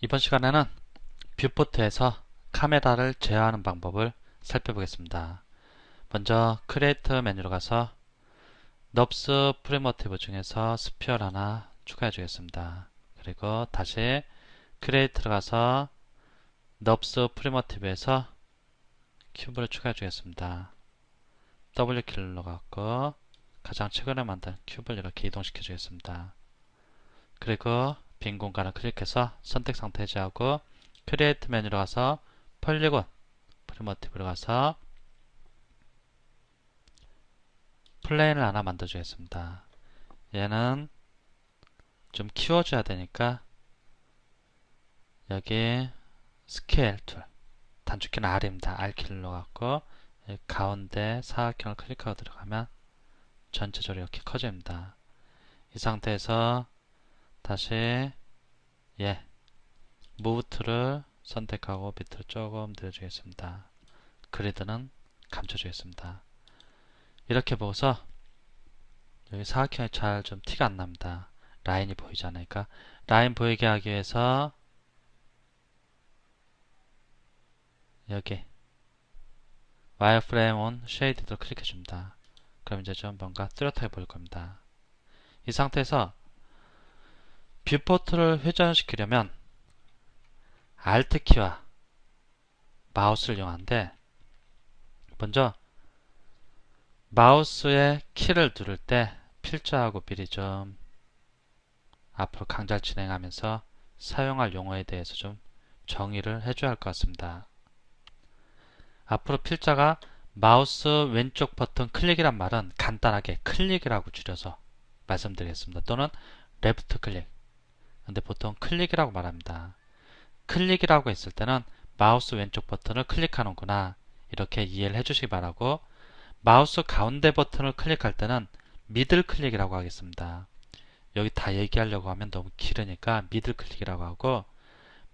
이번 시간에는 뷰포트에서 카메라를 제어하는 방법을 살펴보겠습니다. 먼저 크리에이터 메뉴로 가서 넙스 프리모티브 중에서 스피어를 하나 추가해 주겠습니다. 그리고 다시 크리에이터로 가서 넙스 프리모티브에서 큐브를 추가해 주겠습니다. W 키를 눌러갖고 가장 최근에 만든 큐브를 이렇게 이동시켜 주겠습니다. 그리고 빈 공간을 클릭해서 선택 상태 해제하고 크리에이트 메뉴로 가서 폴리곤 프리모티브로 가서 플레인을 하나 만들어 주겠습니다. 얘는 좀 키워줘야 되니까 여기 스케일 툴 단축키는 R입니다. R키를 넣어갖고 가운데 사각형을 클릭하고 들어가면 전체적으로 이렇게 커집니다. 이 상태에서 다시 예 무브 툴을 선택하고 밑으로 조금 늘려주겠습니다. 그리드는 감춰주겠습니다. 이렇게 보고서 여기 사각형이 잘 좀 티가 안 납니다. 라인이 보이지 않으니까 라인 보이게 하기 위해서 여기 와이어프레임 온 쉐이드를 클릭해 줍니다. 그럼 이제 좀 뭔가 뚜렷하게 보일 겁니다. 이 상태에서 뷰포트를 회전시키려면 Alt키와 마우스를 이용하는데 먼저 마우스의 키를 누를 때 필자하고 미리 좀 앞으로 강좌를 진행하면서 사용할 용어에 대해서 좀 정의를 해줘야 할 것 같습니다. 앞으로 필자가 마우스 왼쪽 버튼 클릭이란 말은 간단하게 클릭이라고 줄여서 말씀드리겠습니다. 또는 레프트 클릭. 근데 보통 클릭이라고 말합니다. 클릭이라고 했을 때는 마우스 왼쪽 버튼을 클릭하는구나 이렇게 이해를 해주시기 바라고 마우스 가운데 버튼을 클릭할 때는 미들 클릭이라고 하겠습니다. 여기 다 얘기하려고 하면 너무 길으니까 미들 클릭이라고 하고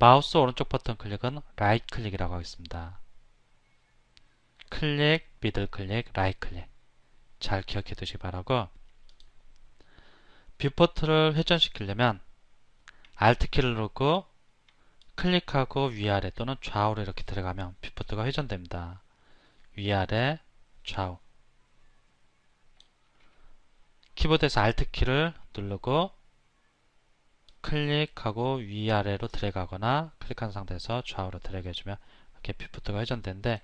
마우스 오른쪽 버튼 클릭은 라이트 클릭이라고 하겠습니다. 클릭, 미들 클릭, 라이트 클릭 잘 기억해 두시기 바라고 뷰포트를 회전시키려면 Alt키를 누르고 클릭하고 위아래 또는 좌우로 이렇게 들어가면 뷰포트가 회전됩니다. 위아래, 좌우 키보드에서 Alt키를 누르고 클릭하고 위아래로 들어가거나 클릭한 상태에서 좌우로 들어가주면 이렇게 뷰포트가 회전되는데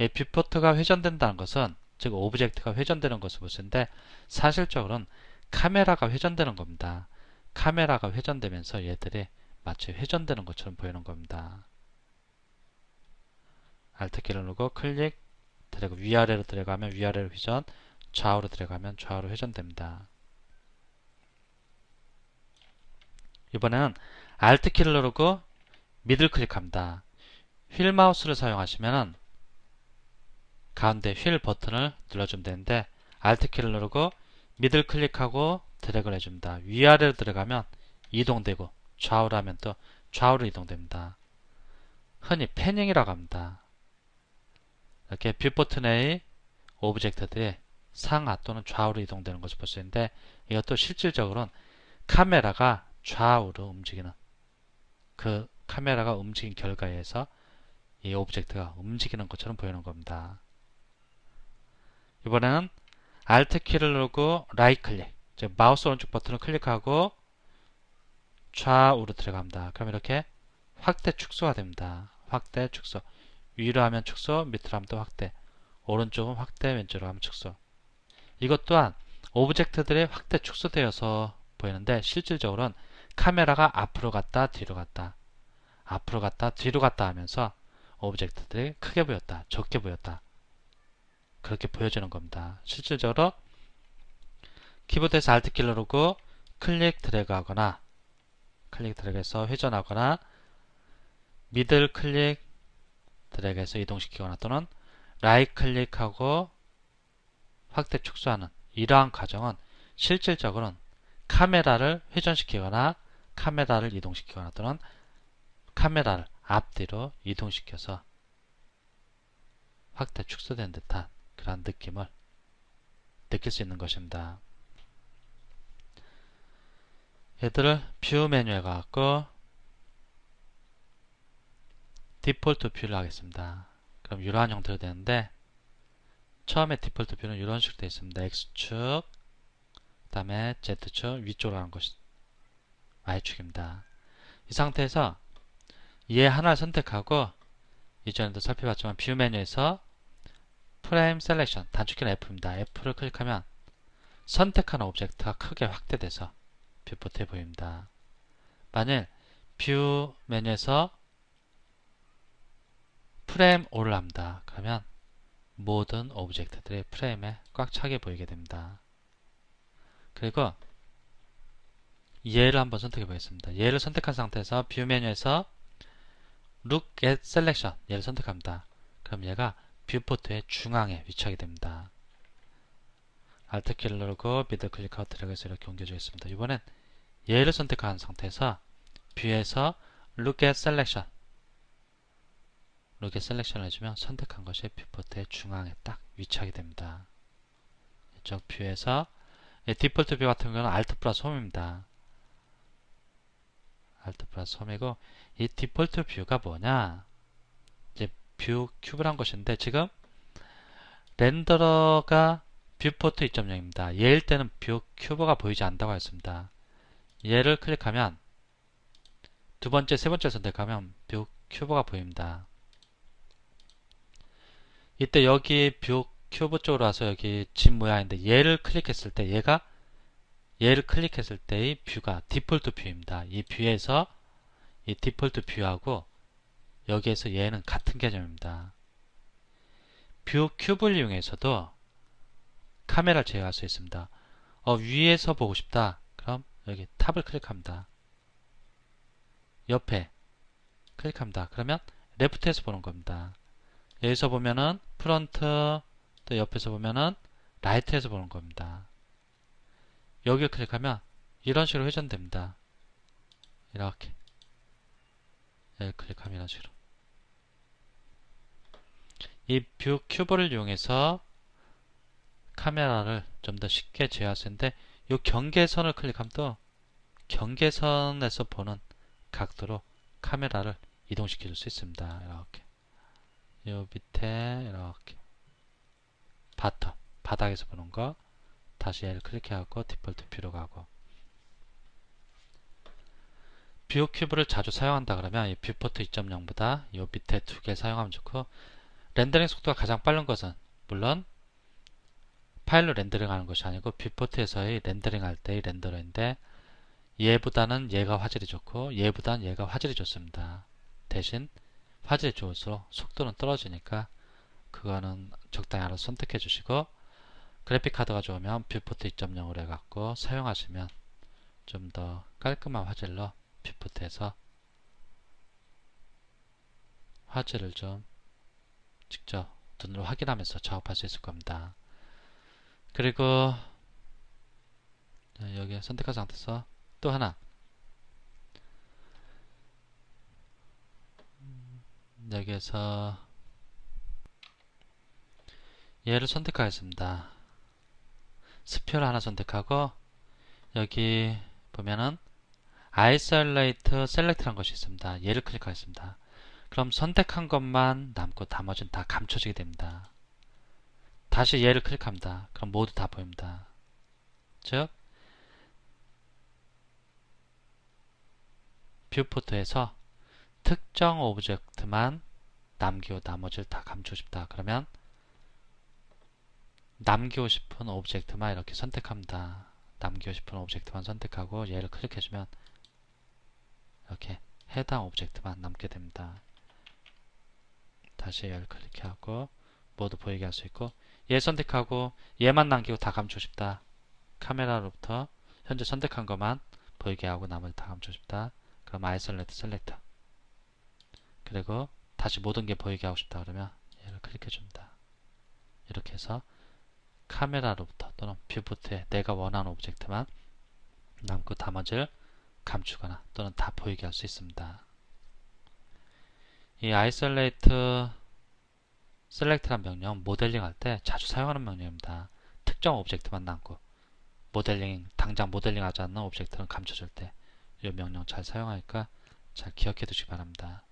이 뷰포트가 회전된다는 것은 즉 오브젝트가 회전되는 것을 보시는데 사실적으로는 카메라가 회전되는 겁니다. 카메라가 회전되면서 얘들이 마치 회전되는 것처럼 보이는 겁니다. Alt키를 누르고 클릭 드래그 위아래로 들어가면 위아래로 회전 좌우로 들어가면 좌우로 회전됩니다. 이번에는 Alt키를 누르고 미들 클릭합니다. 휠 마우스를 사용하시면 가운데 휠 버튼을 눌러주면 되는데 Alt키를 누르고 미들 클릭하고 드래그를 해줍니다. 위아래로 들어가면 이동되고 좌우로 하면 또 좌우로 이동됩니다. 흔히 패닝이라고 합니다. 이렇게 뷰 버튼의 오브젝트들이 상하 또는 좌우로 이동되는 것을 볼 수 있는데 이것도 실질적으로는 카메라가 좌우로 움직이는 그 카메라가 움직인 결과에 의해서 이 오브젝트가 움직이는 것처럼 보이는 겁니다. 이번에는 Alt키를 누르고 라이트 클릭 즉 마우스 오른쪽 버튼을 클릭하고 좌우로 들어갑니다. 그럼 이렇게 확대 축소가 됩니다. 확대 축소. 위로 하면 축소 밑으로 하면 또 확대. 오른쪽은 확대 왼쪽으로 하면 축소. 이것 또한 오브젝트들이 확대 축소되어서 보이는데 실질적으로는 카메라가 앞으로 갔다 뒤로 갔다. 앞으로 갔다 뒤로 갔다 하면서 오브젝트들이 크게 보였다 적게 보였다. 그렇게 보여지는 겁니다. 실질적으로 키보드에서 Alt키를 누르고 클릭 드래그 하거나 클릭 드래그해서 회전하거나 미들 클릭 드래그해서 이동시키거나 또는 라이트 클릭하고 확대 축소하는 이러한 과정은 실질적으로는 카메라를 회전시키거나 카메라를 이동시키거나 또는 카메라를 앞뒤로 이동시켜서 확대 축소된 듯한 그런 느낌을 느낄 수 있는 것입니다. 얘들을 뷰 메뉴에 가고 디폴트 뷰를 하겠습니다. 그럼 이러한 형태로 되는데 처음에 디폴트 뷰는 이런 식으로 되어 있습니다. X축 그 다음에 Z축 위쪽으로 하는 것이 Y축입니다. 이 상태에서 얘 하나를 선택하고 이전에도 살펴봤지만 뷰 메뉴에서 프레임 셀렉션 단축키는 F입니다. F를 클릭하면 선택한 오브젝트가 크게 확대돼서 뷰포트에 보입니다. 만일 뷰 메뉴에서 프레임 올을 합니다. 그러면 모든 오브젝트들이 프레임에 꽉 차게 보이게 됩니다. 그리고 얘를 한번 선택해 보겠습니다. 얘를 선택한 상태에서 뷰 메뉴에서 Look at Selection 얘를 선택합니다. 그럼 얘가 뷰포트의 중앙에 위치하게 됩니다. Alt 키를 누르고 미들 클릭하고 드래그해서 이렇게 옮겨주겠습니다. 이번엔 얘를 선택한 상태에서 뷰에서 Look at Selection Look at Selection을 해주면 선택한 것이 뷰포트의 중앙에 딱 위치하게 됩니다. 이쪽 뷰에서 디폴트 뷰 같은 경우는 Alt 플러스 홈입니다. Alt 플러스 홈이고 이 디폴트 뷰가 뭐냐 이제 뷰 큐브란 것인데 지금 렌더러가 뷰포트 2.0입니다. 얘일 때는 뷰 큐브가 보이지 않는다고 했습니다. 얘를 클릭하면 두 번째, 세 번째 선택하면 뷰 큐브가 보입니다. 이때 여기 뷰 큐브 쪽으로 와서 여기 집 모양인데 얘를 클릭했을 때 얘가 얘를 클릭했을 때의 뷰가 디폴트 뷰입니다. 이 뷰에서 이 디폴트 뷰하고 여기에서 얘는 같은 개념입니다. 뷰 큐브를 이용해서도 카메라를 제어할 수 있습니다. 어, 위에서 보고 싶다. 여기 탑을 클릭합니다. 옆에 클릭합니다. 그러면 레프트에서 보는 겁니다. 여기서 보면은 프런트 또 옆에서 보면은 라이트에서 보는 겁니다. 여기를 클릭하면 이런 식으로 회전됩니다. 이렇게 여기 클릭하면 이런 식으로 이 뷰 큐브를 이용해서 카메라를 좀 더 쉽게 제어할 수 있는데 이 경계선을 클릭하면 또 경계선에서 보는 각도로 카메라를 이동시켜 줄 수 있습니다. 이렇게. 요 밑에 이렇게. 바텀 바닥에서 보는 거. 다시 얘를 클릭해갖고 디폴트 뷰로 가고. 뷰 큐브를 자주 사용한다 그러면 이 뷰포트 2.0보다 이 밑에 두 개 사용하면 좋고 렌더링 속도가 가장 빠른 것은 물론 파일로 렌더링 하는 것이 아니고 뷰포트에서의 렌더링 할 때의 렌더러인데 얘보다는 얘가 화질이 좋고 얘보다는 얘가 화질이 좋습니다. 대신 화질이 좋을수록 속도는 떨어지니까 그거는 적당히 알아서 선택해 주시고 그래픽 카드가 좋으면 뷰포트 2.0으로 해갖고 사용하시면 좀 더 깔끔한 화질로 뷰포트에서 화질을 좀 직접 눈으로 확인하면서 작업할 수 있을 겁니다. 그리고 여기 선택한 상태에서 또 하나 여기에서 얘를 선택하겠습니다. 스피어를 하나 선택하고 여기 보면은 아이솔레이트 셀렉트라는 것이 있습니다. 얘를 클릭하겠습니다. 그럼 선택한 것만 남고 나머지는 다 감춰지게 됩니다. 다시 얘를 클릭합니다. 그럼 모두 다 보입니다. 즉 뷰포트에서 특정 오브젝트만 남기고 나머지를 다 감추고 싶다. 그러면 남기고 싶은 오브젝트만 이렇게 선택합니다. 남기고 싶은 오브젝트만 선택하고 얘를 클릭해주면 이렇게 해당 오브젝트만 남게 됩니다. 다시 얘를 클릭하고 모두 보이게 할 수 있고 얘 선택하고 얘만 남기고 다 감추고 싶다. 카메라로부터 현재 선택한 것만 보이게 하고 나머지 다 감추고 싶다. 그럼 아이솔레이트 셀렉터 그리고 다시 모든 게 보이게 하고 싶다 그러면 얘를 클릭해 줍니다. 이렇게 해서 카메라로부터 또는 뷰포트에 내가 원하는 오브젝트만 남고 나머지를 감추거나 또는 다 보이게 할 수 있습니다. 이 isolate select란 명령 모델링 할 때 자주 사용하는 명령입니다. 특정 오브젝트만 남고 모델링 당장 모델링 하지 않는 오브젝트는 감춰줄 때 이 명령 잘 사용하니까 잘 기억해 두시기 바랍니다.